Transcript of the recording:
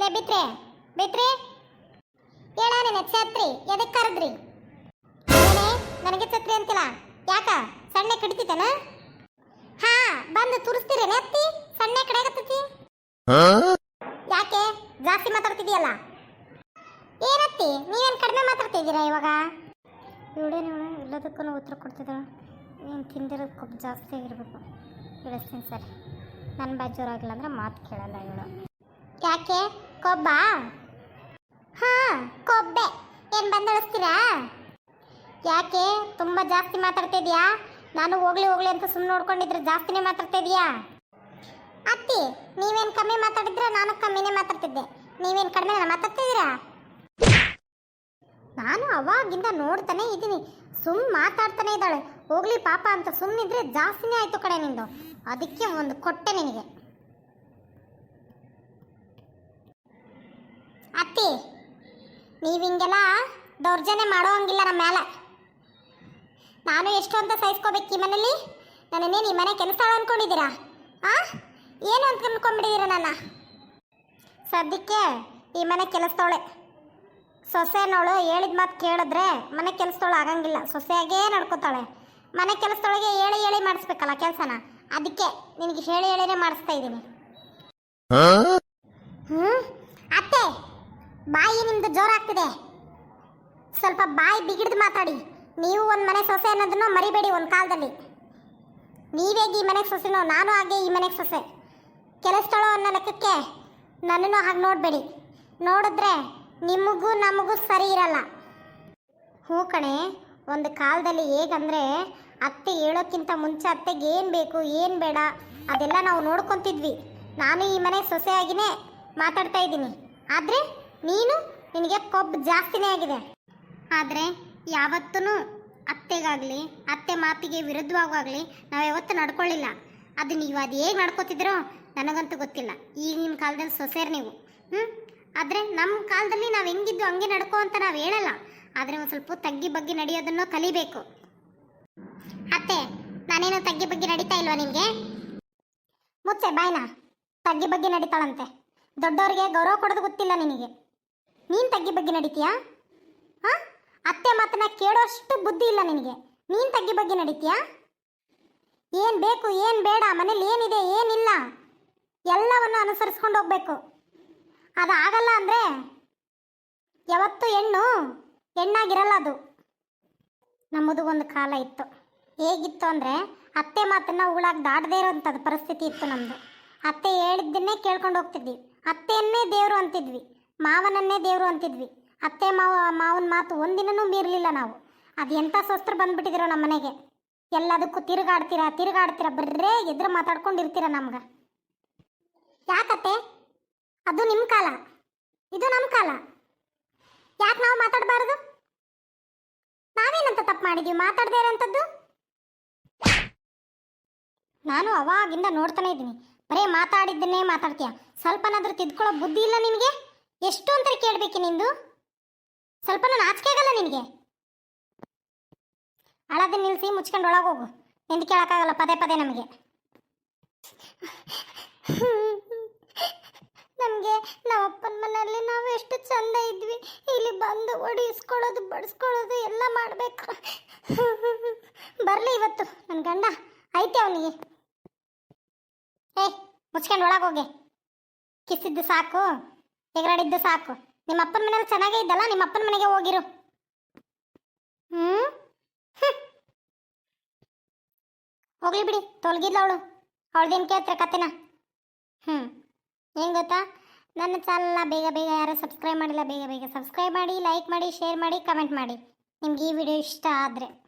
ಲೇ ಬಿತ್ರೆ ಬಿತ್ರೆ. ಹೇಳ ನಿನ್ನ ಛತ್ರಿ ಎದಕ್ಕೆ ಕರೆದ್ರಿ? ಏನೇ ನನಗೆ ಛತ್ರಿ ಅಂತಿಲ್ಲ. ಯಾಕ? ಸಣ್ಣ ಕಡಿತಿತನ ಹಾ ಬಂದು ತುರಿಸ್ತೀರಿ ಅತ್ತಿ? ಸಣ್ಣ ಕಡೆ ಆಗತ್ತತಿ ಯಾಕೆ? ಜಾಸ್ತಿ ಮಾತಾಡ್ತಿದೀಯಲ್ಲ ಏನತ್ತಿ? ನೀವೇನು ಕಡಿಮೆ ಮಾತಾಡ್ತಿದ್ದೀರಾ ಇವಾಗ? ಇವಳೇನು ಇವಳು ಎಲ್ಲದಕ್ಕೂ ಉತ್ತರ ಕೊಡ್ತಿದ್ದಾಳೆ ನೀನು ತಿಂದಿರೋದು ಕೊಬ್ಬು ಜಾಸ್ತಿ ಆಗಿರ್ಬೇಕು. ಇಳಿಸ್ತೀನಿ ಸರಿ. ನನ್ನ ಬಾಜೋರಾಗಿಲ್ಲ ಜೋರಾಗಿಲ್ಲ ಅಂದ್ರೆ ಮಾತು ಕೇಳಲ್ಲ ಇವಳು. ಯಾಕೆ? ಕೊಬ್ಬಾ? ಹಾ, ಕೊಬ್ಬೆ. ಏನು ಬಂದಳಿಸ್ತೀರಾ? ಯಾಕೆ? ತುಂಬ ಜಾಸ್ತಿ ಮಾತಾಡ್ತಿದ್ಯಾ ನಾನು ಹೋಗ್ಲಿ ಹೋಗ್ಲಿ ಅಂತ ಸುಮ್ಮನೆ ನೋಡ್ಕೊಂಡಿದ್ರೆ ಜಾಸ್ತಿನೇ ಮಾತಾಡ್ತಿದ್ಯಾ ಅತ್ತಿ, ನೀವೇನು ಕಮ್ಮಿ ಮಾತಾಡಿದ್ರೆ? ನಾನು ಕಮ್ಮಿನೇ ಮಾತಾಡ್ತಿದ್ದೆ. ನೀವೇನು ಕಡಿಮೆ ಮಾತಾಡ್ತಿದ್ದೀರಾ ನಾನು ಅವಾಗಿಂದ ನೋಡ್ತಾನೆ ಇದ್ದೀನಿ. ಸುಮ್ ಮಾತಾಡ್ತಾನೆ ಇದ್ದಾಳೆ. ಹೋಗ್ಲಿ ಪಾಪ ಅಂತ ಸುಮ್ಮನಿದ್ರೆ ಜಾಸ್ತಿನೇ ಆಯ್ತು ಕಡೆ ನಿಂದು. ಅದಕ್ಕೆ ಒಂದು ಕೊಟ್ಟೆ ನಿನಗೆ. ಅತ್ತಿ ನೀವು ಹಿಂಗೆಲ್ಲ ದೌರ್ಜನ್ಯ ಮಾಡೋ ಹಂಗಿಲ್ಲ ನಮ್ಮ ಮೇಲೆ ನಾನು ಎಷ್ಟು ಅಂತ ಸಹಿಸ್ಕೋಬೇಕು ಈ ಮನೇಲಿ? ನನ್ನನ್ನೇನು ಈ ಮನೆ ಕೆಲಸ ಅಂದ್ಕೊಂಡಿದ್ದೀರಾ ಆ? ಏನು ಅಂತ ಅಂದ್ಕೊಂಡ್ಬಿಟ್ಟಿದ್ದೀರಾ ನನ್ನ? ಸದ್ಯಕ್ಕೆ ಈ ಮನೆ ಕೆಲಸದವಳೆ. ಸೊಸೆನವಳು ಹೇಳಿದ ಮಾತು ಕೇಳಿದ್ರೆ ಮನೆ ಕೆಲಸದವಳು ಆಗಂಗಿಲ್ಲ. ಸೊಸೆಯಾಗೇ ನಡ್ಕೋತಾಳೆ. ಮನೆ ಕೆಲಸದೊಳಗೆ ಹೇಳಿ ಹೇಳಿ ಮಾಡಿಸ್ಬೇಕಲ್ಲ ಕೆಲಸನ? ಅದಕ್ಕೆ ನಿನಗೆ ಹೇಳಿ ಹೇಳಿನೇ ಮಾಡಿಸ್ತಾ ಇದ್ದೀನಿ. ಹ್ಞೂ ಬಾಯಿ ನಿಮ್ದು ಜೋರಾಗ್ತಿದೆ ಸ್ವಲ್ಪ ಬಾಯಿ ಬಿಗಿಡ್ದು ಮಾತಾಡಿ. ನೀವು ಒಂದು ಮನೆ ಸೊಸೆ ಅನ್ನೋದನ್ನು ಮರಿಬೇಡಿ ಒಂದು ಕಾಲದಲ್ಲಿ. ನೀವೇಗೆ ಈ ಮನೆಗೆ ಸೊಸೆನೋ, ನಾನು ಹಾಗೆ ಈ ಮನೆಗೆ ಸೊಸೆ. ಕೆಲಸದಳು ಅನ್ನೋ ಲೆಕ್ಕಕ್ಕೆ ನನ್ನನ್ನು ಹಾಗೆ ನೋಡಬೇಡಿ. ನೋಡಿದ್ರೆ ನಿಮಗೂ ನಮಗೂ ಸರಿ ಇರಲ್ಲ. ಹ್ಞೂ ಕಣೆ, ಒಂದು ಕಾಲದಲ್ಲಿ ಹೇಗಂದರೆ ಅತ್ತೆ ಹೇಳೋಕ್ಕಿಂತ ಮುಂಚೆ ಅತ್ತೆಗೆ ಏನು ಬೇಕು, ಏನು ಬೇಡ, ಅದೆಲ್ಲ ನಾವು ನೋಡ್ಕೊತಿದ್ವಿ. ನಾನು ಈ ಮನೆ ಸೊಸೆಯಾಗಿನೇ ಮಾತಾಡ್ತಾ ಇದ್ದೀನಿ. ಆದರೆ ನೀನು ನಿನಗೆ ಕೊಬ್ಬು ಜಾಸ್ತಿನೇ ಆಗಿದೆ. ಆದರೆ ಯಾವತ್ತೂ ಅತ್ತೆಗಾಗಲಿ, ಅತ್ತೆ ಮಾತಿಗೆ ವಿರುದ್ಧವಾಗಲಿ ನಾವು ಯಾವತ್ತೂ ನಡ್ಕೊಳ್ಳಿಲ್ಲ. ಅದು ನೀವು ಅದು ಹೇಗೆ ನಡ್ಕೋತಿದ್ರೋ ನನಗಂತೂ ಗೊತ್ತಿಲ್ಲ. ಈಗಿನ ಕಾಲದಲ್ಲಿ ಸೊಸೇರು ನೀವು. ಹ್ಞೂ ಆದರೆ ನಮ್ಮ ಕಾಲದಲ್ಲಿ ನಾವು ಹೆಂಗಿದ್ದು ಹಂಗೆ ನಡ್ಕೋ ಅಂತ ನಾವು ಹೇಳಲ್ಲ. ಆದರೆ ಒಂದು ಸ್ವಲ್ಪ ತಗ್ಗಿ ಬಗ್ಗೆ ನಡೆಯೋದನ್ನು ಕಲಿಬೇಕು. ಅತ್ತೆ, ನಾನೇನು ತಗ್ಗಿ ಬಗ್ಗೆ ನಡೀತಾ ಇಲ್ವಾ ನಿಮಗೆ? ಮುಚ್ಚೆ, ಬಾಯ್ನ? ತಗ್ಗಿ ಬಗ್ಗೆ ನಡೀತಾಳಂತೆ. ದೊಡ್ಡವ್ರಿಗೆ ಗೌರವ ಕೊಡೋದು ಗೊತ್ತಿಲ್ಲ ನಿನಗೆ. ನೀನು ತಗ್ಗಿ ಬಗ್ಗೆ ನಡೀತೀಯಾ? ಹಾ? ಅತ್ತೆ ಮಾತನ್ನ ಕೇಳೋಷ್ಟು ಬುದ್ಧಿ ಇಲ್ಲ ನಿನಗೆ. ನೀನ್ ತಗ್ಗಿ ಬಗ್ಗೆ ನಡೀತೀಯಾ? ಏನು ಬೇಕು, ಏನು ಬೇಡ, ಮನೇಲಿ ಏನಿದೆ, ಏನಿಲ್ಲ, ಎಲ್ಲವನ್ನು ಅನುಸರಿಸ್ಕೊಂಡು ಹೋಗ್ಬೇಕು. ಅದು ಆಗಲ್ಲ ಅಂದರೆ ಯಾವತ್ತೂ ಹೆಣ್ಣು ಹೆಣ್ಣಾಗಿರಲ್ಲ ಅದು. ನಮ್ಮದು ಒಂದು ಕಾಲ ಇತ್ತು. ಹೇಗಿತ್ತು ಅಂದರೆ ಅತ್ತೆ ಮಾತನ್ನ ಉಳಾಗಿ ದಾಟದೇ ಇರೋಂಥದ್ದು ಪರಿಸ್ಥಿತಿ ಇತ್ತು ನಮ್ಮದು ಅತ್ತೆ ಹೇಳಿದ್ದನ್ನೇ ಕೇಳ್ಕೊಂಡು ಹೋಗ್ತಿದ್ವಿ. ಅತ್ತೆಯನ್ನೇ ದೇವರು ಅಂತಿದ್ವಿ. ಮಾವನನ್ನೇ ದೇವರು ಅಂತಿದ್ವಿ. ಅತ್ತೆ ಮಾವ, ಮಾವನ ಮಾತು ಒಂದಿನೂ ಮೀರಲಿಲ್ಲ ನಾವು. ಅದು ಎಂಥ ಸ್ವಸ್ತ್ರ ಬಂದ್ಬಿಟ್ಟಿದಿರೋ ನಮ್ಮ ಮನೆಗೆ. ಎಲ್ಲದಕ್ಕೂ ತಿರುಗಾಡ್ತೀರಾ ತಿರುಗಾಡ್ತೀರಾ, ಬರ್ರೇ ಎದುರು ಮಾತಾಡ್ಕೊಂಡಿರ್ತೀರ ನಮ್ಗೆ. ಯಾಕತ್ತೆ? ಅದು ನಿಮ್ಮ ಕಾಲ. ಇದು ನಮ್ಮ ಕಾಲ. ಯಾಕೆ ನಾವು ಮಾತಾಡಬಾರ್ದು? ನಾವೇನಂತ ತಪ್ಪು ಮಾಡಿದೀವಿ? ಮಾತಾಡದೇ ಇರೋಂಥದ್ದು? ನಾನು ಅವಾಗಿಂದ ನೋಡ್ತಾನೆ ಇದ್ದೀನಿ. ಬರೀ ಮಾತಾಡಿದ್ದನ್ನೇ ಮಾತಾಡ್ತೀಯ? ಸ್ವಲ್ಪನಾದರೂ ತಿದ್ಕೊಳ್ಳೋ ಬುದ್ಧಿ ಇಲ್ಲ ನಿನಗೆ ಎಷ್ಟು ಅಂತ ಕೇಳಬೇಕು ನಿಂದು? ಸ್ವಲ್ಪ ನಾಚಿಕೆ ಆಗಲ್ಲ ನಿನಗೆ? ಅಳದ ನಿಲ್ಲಿಸಿ ಮುಚ್ಕೊಂಡು ಒಳಗೆ ಹೋಗು ನಿಂದು ಕೇಳೋಕ್ಕಾಗಲ್ಲ, ಪದೇ ಪದೇ ನಮಗೆ. ನಮಗೆ ಅಪ್ಪನ ಮನೆಯಲ್ಲಿ ನಾವು ಎಷ್ಟು ಚಂದ ಇದ್ವಿ. ಇಲ್ಲಿ ಬಂದು ಒಡಿಸ್ಕೊಳ್ಳೋದು ಬಡಿಸ್ಕೊಳ್ಳೋದು ಎಲ್ಲ ಮಾಡಬೇಕು. ಬರಲಿ ಇವತ್ತು ನನ್ನ ಗಂಡ. ಐತೆ ಅವನಿಗೆ. ಏಯ್, ಮುಚ್ಕೊಂಡು ಹೋಗಿ ಕಿಸಿದ್ದು ಸಾಕು. ಎಗರಾಡಿದ್ದು ಸಾಕು. ನಿಮ್ಮ ಅಪ್ಪನ ಮನೇಲಿ ಚೆನ್ನಾಗೇ ಇದ್ದಲ್ಲ ನಿಮ್ಮ ಅಪ್ಪನ ಮನೆಗೆ ಹೋಗಿರು. ಹ್ಮ್? ಹೋಗ್ಲಿ ಬಿಡಿ, ತೊಲಗಿದ್ಲ ಅವಳು. ಅವಳದೇನು ಕೇಳ್ತಾರೆ ಕತೆನ? ಹ್ಞೂ ಏನು ಗೊತ್ತಾ? ನನ್ನ ಚಾನಲ್ನ ಬೇಗ ಬೇಗ ಯಾರು ಸಬ್ಸ್ಕ್ರೈಬ್ ಮಾಡಿಲ್ಲ, ಬೇಗ ಬೇಗ ಸಬ್ಸ್ಕ್ರೈಬ್ ಮಾಡಿ, ಲೈಕ್ ಮಾಡಿ, ಶೇರ್ ಮಾಡಿ, ಕಮೆಂಟ್ ಮಾಡಿ. ನಿಮ್ಗೆ ಈ ವಿಡಿಯೋ ಇಷ್ಟ ಆದರೆ.